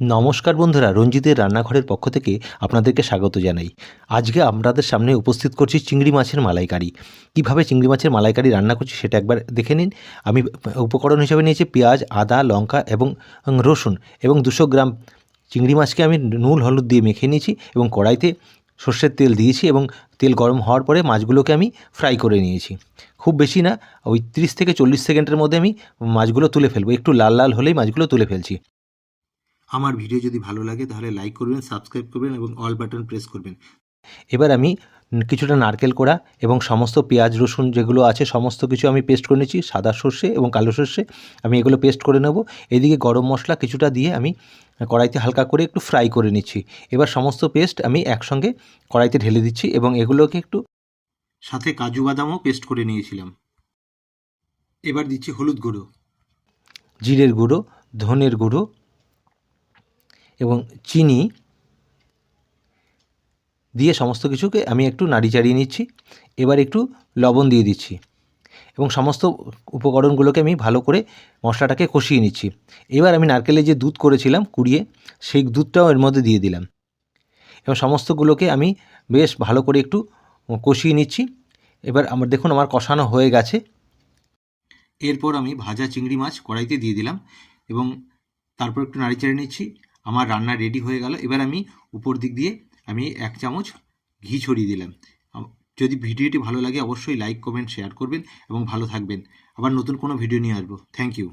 নমস্কার বন্ধুরা, রঞ্জিতের রান্নাঘরের পক্ষ থেকে আপনাদেরকে স্বাগত জানাই। আজকে আপনাদের সামনে উপস্থিত করছি চিংড়ি মাছের মালাইকারি। কীভাবে চিংড়ি মাছের মালাইকারি রান্না করছি সেটা একবার দেখে নিন। আমি উপকরণ হিসাবে নিয়েছি পেঁয়াজ, আদা, লঙ্কা এবং রসুন এবং দুশো গ্রাম। চিংড়ি মাছকে আমি নুন, হলুদ দিয়ে মেখে নিয়েছি এবং কড়াইতে সর্ষের তেল দিয়েছি এবং তেল গরম হওয়ার পরে মাছগুলোকে আমি ফ্রাই করে নিয়েছি। খুব বেশি না, ওই তিরিশ থেকে চল্লিশ সেকেন্ডের মধ্যে আমি মাছগুলো তুলে ফেলব। একটু লাল লাল হলেই মাছগুলো তুলে ফেলছি। আমার ভিডিও যদি ভালো লাগে তাহলে লাইক করবেন সাবস্ক্রাইব করবেন এবং অল বাটন প্রেস করবেন। এবার আমি কিছুটা নারকেল কোড়া এবং সমস্ত পেঁয়াজ রসুন যেগুলো আছে সমস্ত কিছু আমি পেস্ট করে নিয়েছি সাদা সর্ষে এবং কালো সর্ষে। আমি এগুলো পেস্ট করে নেব। এদিকে গরম মশলা কিছুটা দিয়ে আমি কড়াইতে হালকা করে একটু ফ্রাই করে নিচ্ছি। এবার সমস্ত পেস্ট আমি একসঙ্গে কড়াইতে ঢেলে দিচ্ছি এবং এগুলোকে একটু সাথে কাজু বাদামও পেস্ট করে নিয়েছিলাম। এবার দিচ্ছি হলুদ গুঁড়ো। জিরের গুঁড়ো ধনের গুঁড়ো এবং চিনি দিয়ে সমস্ত কিছুকে আমি একটু নাড়ি চাড়িয়ে নিচ্ছি। এবার একটু লবণ দিয়ে দিচ্ছি এবং সমস্ত উপকরণগুলোকে আমি ভালো করে মশলাটাকে কষিয়ে নিচ্ছি। এবার আমি নারকেলের যে দুধ করেছিলাম কুড়িয়ে, সেই দুধটাও এর মধ্যে দিয়ে দিলাম। এবং সমস্তগুলোকে আমি বেশ ভালো করে একটু কষিয়ে নিচ্ছি। এবার আমার দেখুন আমার কষানো হয়ে গেছে। এরপর আমি ভাজা চিংড়ি মাছ কড়াইতে দিয়ে দিলাম এবং তারপর একটু নাড়ি চেড়ে নিচ্ছি। আমার রান্না রেডি হয়ে গেল। এবার আমি উপর দিক দিয়ে আমি এক চামচ ঘি ছড়িয়ে দিলাম। যদি ভিডিওটি ভালো লাগে অবশ্যই লাইক কমেন্ট শেয়ার করবেন এবং ভালো থাকবেন। আবার নতুন কোনো ভিডিও নিয়ে আসব। Thank you